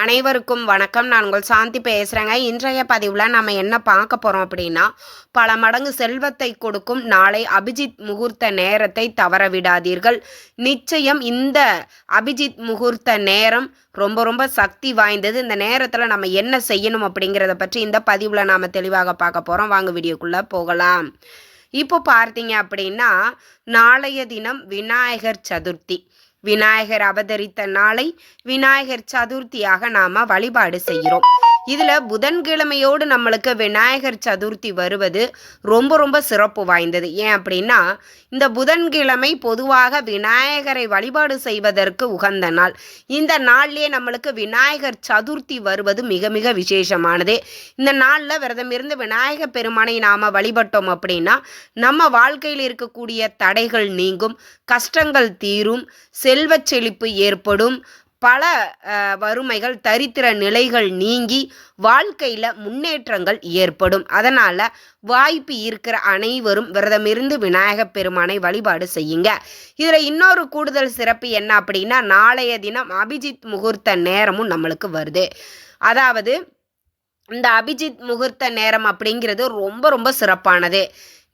அனைவருக்கும் வணக்கம். நான் உங்கள் சாந்தி பேசுகிறேங்க இன்றைய பதிவில் நம்ம என்ன பார்க்க போகிறோம் அப்படின்னா பல மடங்கு செல்வத்தை கொடுக்கும் நாளை அபிஜித் முகூர்த்த நேரத்தை தவற விடாதீர்கள். நிச்சயம் இந்த அபிஜித் முகூர்த்த நேரம் ரொம்ப ரொம்ப சக்தி வாய்ந்தது. இந்த நேரத்தில் நம்ம என்ன செய்யணும் அப்படிங்கிறத பற்றி இந்த பதிவில் நாம் தெளிவாக பார்க்க போகிறோம் வாங்க வீடியோக்குள்ளே போகலாம். இப்போ பார்த்தீங்க அப்படின்னா நாளைய தினம் விநாயகர் சதுர்த்தி. விநாயகர் அவதரித்த நாளை விநாயகர் சதுர்த்தியாக நாம வழிபாடு செய்கிறோம். இதில் புதன்கிழமையோடு நம்மளுக்கு விநாயகர் சதுர்த்தி வருவது ரொம்ப ரொம்ப சிறப்பு வாய்ந்தது. ஏன் அப்படின்னா இந்த புதன்கிழமை பொதுவாக விநாயகரை வழிபாடு செய்வதற்கு உகந்த நாள். இந்த நாள்லயே நம்மளுக்கு விநாயகர் சதுர்த்தி வருவது மிக மிக விசேஷமானது. இந்த நாளில் விரதம் இருந்து விநாயகர் பெருமானை நாம் வழிபட்டோம் அப்படின்னா நம்ம வாழ்க்கையில் இருக்கக்கூடிய தடைகள் நீங்கும் கஷ்டங்கள் தீரும் செல்வச் செழிப்பு ஏற்படும் பல வறுமைகள் தரித்திர நிலைகள் நீங்கி வாழ்க்கையில் முன்னேற்றங்கள் ஏற்படும். அதனால் வாய்ப்பு இருக்கிற அனைவரும் விரதமிருந்து விநாயகப் பெருமானை வழிபாடு செய்யுங்க. இதில் இன்னொரு கூடுதல் சிறப்பு என்ன அப்படின்னா நாளைய தினம் அபிஜித் முகூர்த்த நேரமும் நம்மளுக்கு வருது. அதாவது இந்த அபிஜித் முகூர்த்த நேரம் அப்படிங்கிறது ரொம்ப ரொம்ப சிறப்பானது.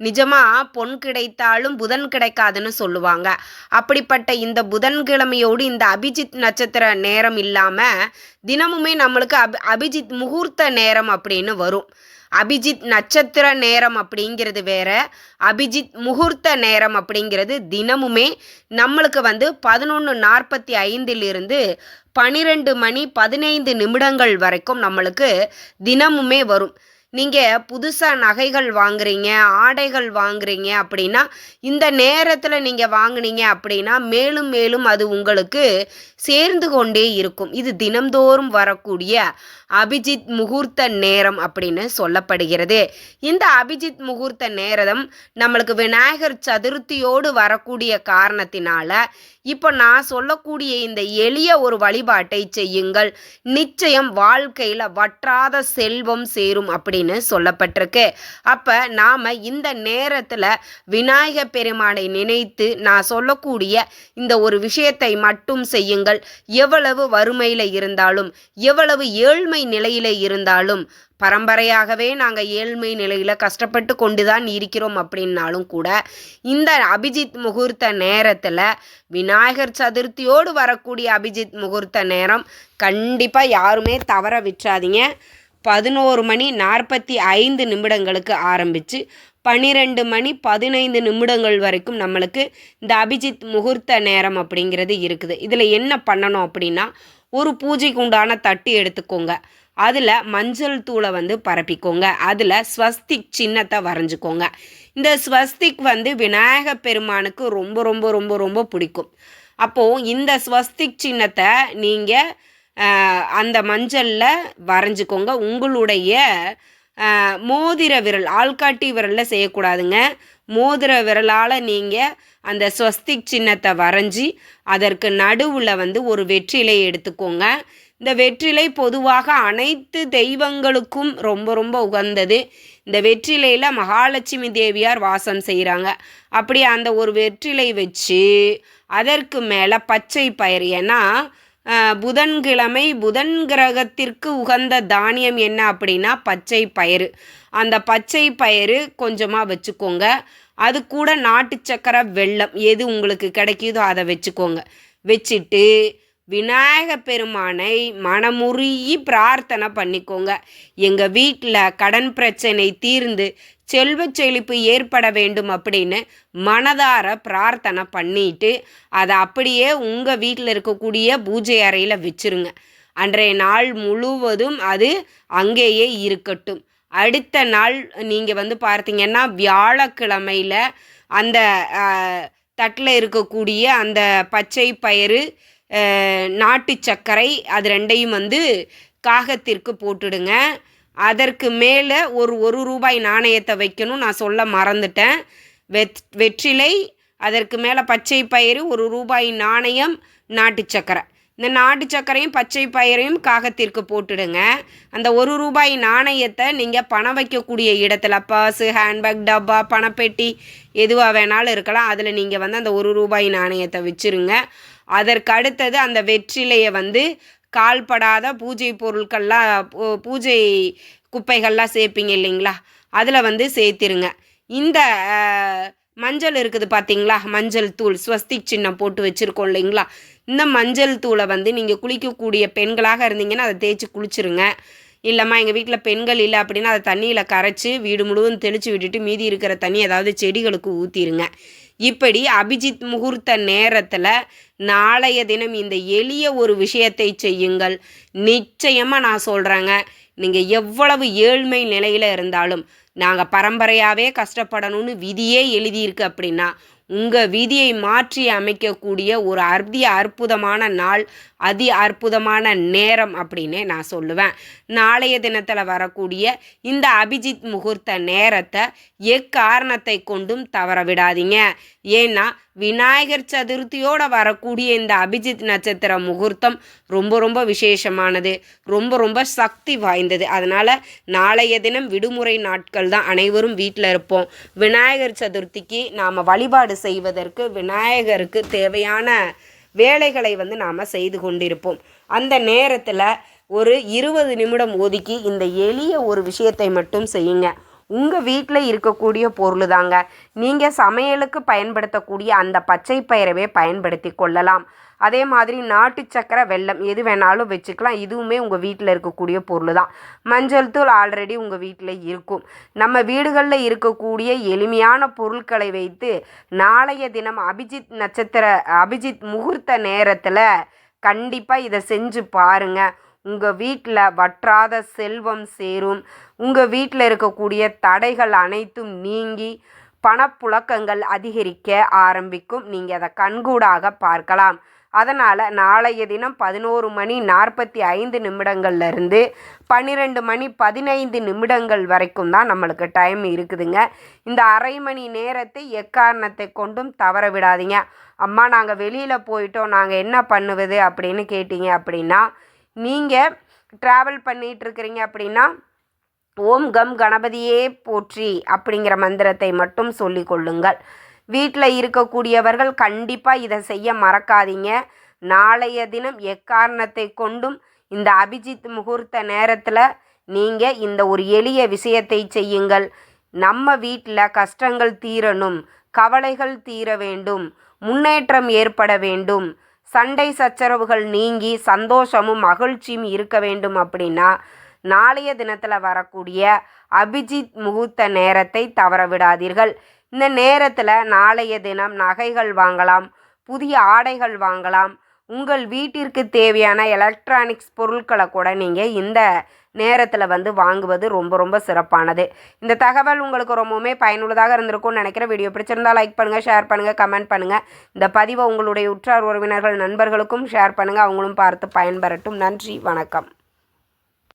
நிஜமா பொன் கிடைத்தாலும் புதன் கிடைக்காதுன்னு சொல்லுவாங்க. அப்படிப்பட்ட இந்த புதன்கிழமையோடு இந்த அபிஜித் நட்சத்திர நேரம் இல்லாமல் தினமுமே நம்மளுக்கு அபி அபிஜித் முகூர்த்த நேரம் அப்படின்னு வரும். அபிஜித் நட்சத்திர நேரம் அப்படிங்கிறது வேற அபிஜித் முகூர்த்த நேரம் அப்படிங்கிறது தினமுமே நம்மளுக்கு வந்து பதினொன்று நாற்பத்தி ஐந்திலிருந்து பன்னிரெண்டு மணி பதினைந்து நிமிடங்கள் வரைக்கும் நம்மளுக்கு தினமுமே வரும். நீங்கள் புதுசாக நகைகள் வாங்குறீங்க ஆடைகள் வாங்குறீங்க அப்படின்னா இந்த நேரத்தில் நீங்கள் வாங்குனீங்க அப்படின்னா மேலும் மேலும் அது உங்களுக்கு சேர்ந்து கொண்டே இருக்கும். இது தினம்தோறும் வரக்கூடிய அபிஜித் முகூர்த்த நேரம் அப்படின்னு சொல்லப்படுகிறது. இந்த அபிஜித் முகூர்த்த நேரம் நம்மளுக்கு விநாயகர் சதுர்த்தியோடு வரக்கூடிய காரணத்தினால இப்போ நான் சொல்லக்கூடிய இந்த எளிய ஒரு வழிபாட்டை செய்யுங்கள். நிச்சயம் வாழ்க்கையில் வற்றாத செல்வம் சேரும் அப்படின்னு சொல்லப்பட்டிருக்கு. அப்போ நாம் இந்த நேரத்தில் விநாயக பெருமானை நினைத்து நான் சொல்லக்கூடிய இந்த ஒரு விஷயத்தை மட்டும் செய்யுங்கள். எவ்வளவு வறுமையில் இருந்தாலும் எவ்வளவு ஏழ்மை நிலையில இருந்தாலும் பரம்பரையாகவே நாங்கள் ஏழ்மை நிலையில் கஷ்டப்பட்டு கொண்டு தான் இருக்கிறோம் அப்படின்னாலும் கூட இந்த அபிஜித் முகூர்த்த நேரத்தில் விநாயகர் சதுர்த்தியோடு வரக்கூடிய அபிஜித் முகூர்த்த நேரம் கண்டிப்பாக யாருமே தவற விற்றாதீங்க பதினோரு மணி நாற்பத்தி ஐந்து நிமிடங்களுக்கு ஆரம்பித்து பன்னிரெண்டு மணி பதினைந்து நிமிடங்கள் வரைக்கும் நம்மளுக்கு இந்த அபிஜித் முகூர்த்த நேரம் அப்படிங்கிறது இருக்குது. இதில் என்ன பண்ணணும் அப்படின்னா ஒரு பூஜைக்கு உண்டான தட்டு எடுத்துக்கோங்க. அதில் மஞ்சள் தூளை வந்து பரப்பிக்கோங்க. அதில் ஸ்வஸ்திக் சின்னத்தை வரைஞ்சிக்கோங்க. இந்த ஸ்வஸ்திக் வந்து விநாயக பெருமானுக்கு ரொம்ப ரொம்ப ரொம்ப ரொம்ப பிடிக்கும். அப்போது இந்த ஸ்வஸ்திக் சின்னத்தை நீங்கள் அந்த மஞ்சளில் வரைஞ்சிக்கோங்க. உங்களுடைய மோதிர விரல் ஆள்காட்டி விரலில் செய்யக்கூடாதுங்க. மோதிர விரலால் நீங்கள் அந்த ஸ்வஸ்திக் சின்னத்தை வரைஞ்சி அதற்கு நடுவில் வந்து ஒரு வெற்றிலை எடுத்துக்கோங்க. இந்த வெற்றிலை பொதுவாக அனைத்து தெய்வங்களுக்கும் ரொம்ப ரொம்ப உகந்தது. இந்த வெற்றிலையில் மகாலட்சுமி தேவியார் வாசம் செய்கிறாங்க அப்படி அந்த ஒரு வெற்றிலை வச்சு அதற்கு மேலே பச்சை பயிர். ஏன்னா புதன்கிழமை புதன் கிரகத்திற்கு உகந்த தானியம் என்ன அப்படின்னா பச்சை பயிறு. அந்த பச்சை பயிறு கொஞ்சமாக வச்சுக்கோங்க. அது கூட நாட்டு சக்கரை வெள்ளம் எது உங்களுக்கு கிடைக்குதோ அதை வச்சுக்கோங்க. வச்சுட்டு விநாயக பெருமானை மனமுருகி பிரார்த்தனை பண்ணிக்கோங்க. எங்கள் வீட்டில் கடன் பிரச்சனை தீர்ந்து செல்வ செழிப்பு ஏற்பட வேண்டும் அப்படின்னு மனதார பிரார்த்தனை பண்ணிட்டு அதை அப்படியே உங்கள் வீட்டில் இருக்கக்கூடிய பூஜை அறையில் வச்சிருங்க. அன்றைய நாள் முழுவதும் அது அங்கேயே இருக்கட்டும். அடுத்த நாள் நீங்கள் வந்து பார்த்தீங்கன்னா வியாழக்கிழமையில் அந்த தட்டில் இருக்கக்கூடிய அந்த பச்சை பயிறு நாட்டு சர்க்கரை அது ரெண்டையும் வந்து காகத்திற்கு போட்டுடுங்க. அதற்கு மேலே ஒரு ஒரு ரூபாய் நாணயத்தை வைக்கணும். நான் சொல்ல மறந்துட்டேன். வெத் வெற்றிலை அதற்கு மேலே பச்சை பயிறு ஒரு ரூபாய் நாணயம் நாட்டு சக்கரை இந்த நாட்டு சக்கரையும் பச்சை பயிரையும் காகத்திற்கு போட்டுடுங்க. அந்த ஒரு ரூபாய் நாணயத்தை நீங்கள் பணம் வைக்கக்கூடிய இடத்துல பர்ஸு ஹேண்ட்பேக் டப்பா பணப்பெட்டி எதுவாக வேணாலும் இருக்கலாம். அதில் நீங்கள் வந்து அந்த ஒரு ரூபாய் நாணயத்தை வச்சுருங்க. அதற்கு அடுத்தது அந்த வெற்றிலையை வந்து கால்படாத பூஜை பொருட்கள்லாம் பூ- பூஜை குப்பைகள்லாம் சேர்ப்பீங்க இல்லைங்களா? அதில் வந்து சேர்த்திருங்க. இந்த மஞ்சள் இருக்குது பார்த்தீங்களா மஞ்சள் தூள் ஸ்வஸ்திக் சின்னம் போட்டு வச்சுருக்கோம் இல்லைங்களா? இந்த மஞ்சள் தூளை வந்து நீங்கள் குளிக்கக்கூடிய பெண்களாக இருந்தீங்கன்னா அதை தேய்ச்சி குளிச்சிருங்க. இல்லைம்மா எங்கள் வீட்டில் பெண்கள் இல்லை அப்படின்னா அதை தண்ணியில் கரைச்சி வீடு முழுவதும் தெளித்து விட்டுட்டு மீதி இருக்கிற தண்ணி ஏதாவது செடிகளுக்கு ஊற்றிருங்க இப்படி அபிஜித் முகூர்த்த நேரத்தில் நாளைய தினம் இந்த எளிய ஒரு விஷயத்தை செய்யுங்கள். நிச்சயமாக நான் சொல்கிறேங்க நீங்கள் எவ்வளவு ஏழ்மை நிலையில் இருந்தாலும் நாங்கள் பரம்பரையாகவே கஷ்டப்படணும்னு விதியே எழுதியிருக்கு அப்படின்னா உங்கள் விதியை மாற்றி அமைக்கக்கூடிய ஒரு அதி அற்புதமான நாள் அதி அற்புதமான நேரம் அப்படின்னே நான் சொல்லுவேன். நாளைய தினத்தில் வரக்கூடிய இந்த அபிஜித் முகூர்த்த நேரத்தை எக்காரணத்தை கொண்டும் தவற விடாதீங்க. ஏன்னா விநாயகர் சதுர்த்தியோட வரக்கூடிய இந்த அபிஜித் நட்சத்திர முகூர்த்தம் ரொம்ப ரொம்ப விசேஷமானது. ரொம்ப ரொம்ப சக்தி வாய்ந்தது. அதனால் நாளைய தினம் விடுமுறை நாட்கள் தான் அனைவரும் வீட்டில் இருப்போம். விநாயகர் சதுர்த்திக்கு நாம் வழிபாடு செய்வதற்கு விநாயகருக்கு தேவையான வேலைகளை வந்து நாம் செய்து கொண்டிருப்போம். அந்த நேரத்தில் ஒரு இருபது நிமிடம் ஒதுக்கி இந்த எளிய ஒரு விஷயத்தை மட்டும் செய்யுங்க. உங்கள் வீட்டில் இருக்கக்கூடிய பொருள் தாங்க. நீங்கள் சமையலுக்கு பயன்படுத்தக்கூடிய அந்த பச்சை பயிரவே பயன்படுத்தி கொள்ளலாம். அதே மாதிரி நாட்டு சக்கரை வெல்லம் எது வேணாலும் வச்சுக்கலாம். இதுவுமே உங்கள் வீட்டில் இருக்கக்கூடிய பொருள் தான் மஞ்சள் தூள் ஆல்ரெடி உங்கள் வீட்டில் இருக்கும். நம்ம வீடுகளில் இருக்கக்கூடிய எளிமையான பொருட்களை வைத்து நாளைய தினம் அபிஜித் நட்சத்திர அபிஜித் முகூர்த்த நேரத்தில் கண்டிப்பாக இதை செஞ்சு பாருங்கள் உங்கள் வீட்டில் வற்றாத செல்வம் சேரும். உங்கள் வீட்டில் இருக்கக்கூடிய தடைகள் அனைத்தும் நீங்கி பணப்புழக்கங்கள் அதிகரிக்க ஆரம்பிக்கும். நீங்கள் அதை கண்கூடாக பார்க்கலாம். அதனால் நாளைய தினம் பதினோரு மணி நாற்பத்தி ஐந்து நிமிடங்கள்லேருந்து பன்னிரெண்டு மணி பதினைந்து நிமிடங்கள் வரைக்கும் தான் நம்மளுக்கு டைம் இருக்குதுங்க. இந்த அரை மணி நேரத்தை எக்காரணத்தை கொண்டும் தவற விடாதீங்க. அம்மா நாங்கள் வெளியில் போயிட்டோம். நாங்கள் என்ன பண்ணுவது அப்படின்னு கேட்டிங்க அப்படின்னா நீங்கள் ட்ராவல் பண்ணிகிட்ருக்கிறீங்க அப்படின்னா ஓம் கம் கணபதியே போற்றி அப்படிங்கிற மந்திரத்தை மட்டும் சொல்லிக் கொள்ளுங்கள். வீட்டில் இருக்கக்கூடியவர்கள் கண்டிப்பாக இதை செய்ய மறக்காதீங்க. நாளைய தினம் எக்காரணத்தை கொண்டும் இந்த அபிஜித் முகூர்த்த நேரத்தில் நீங்கள் இந்த ஒரு எளிய விஷயத்தை செய்யுங்கள். நம்ம வீட்டில் கஷ்டங்கள் தீரணும். கவலைகள் தீர வேண்டும். முன்னேற்றம் ஏற்பட வேண்டும். சண்டை சச்சரவுகள் நீங்கி சந்தோஷமும் மகிழ்ச்சியும் இருக்க வேண்டும் அப்படின்னா நாளைய தினத்தில் வரக்கூடிய அபிஜித் முகூர்த்த நேரத்தை தவற விடாதீர்கள். இந்த நேரத்தில் நாளைய தினம் நகைகள் வாங்கலாம் புதிய ஆடைகள் வாங்கலாம். உங்கள் வீட்டிற்கு தேவையான எலக்ட்ரானிக்ஸ் பொருட்களை கூட நீங்கள் இந்த நேரத்தில் வந்து வாங்குவது ரொம்ப ரொம்ப சிறப்பானது. இந்த தகவல் உங்களுக்கு ரொம்பவுமே பயனுள்ளதாக இருந்திருக்கும்னு நினைக்கிற வீடியோ பிடிச்சிருந்தா லைக் பண்ணுங்கள் ஷேர் பண்ணுங்கள் கமெண்ட் பண்ணுங்கள் இந்த பதிவை உங்களுடைய உற்றார் உறவினர்கள் நண்பர்களுக்கும் ஷேர் பண்ணுங்கள் அவங்களும் பார்த்து பயன்பெறட்டும். நன்றி வணக்கம்.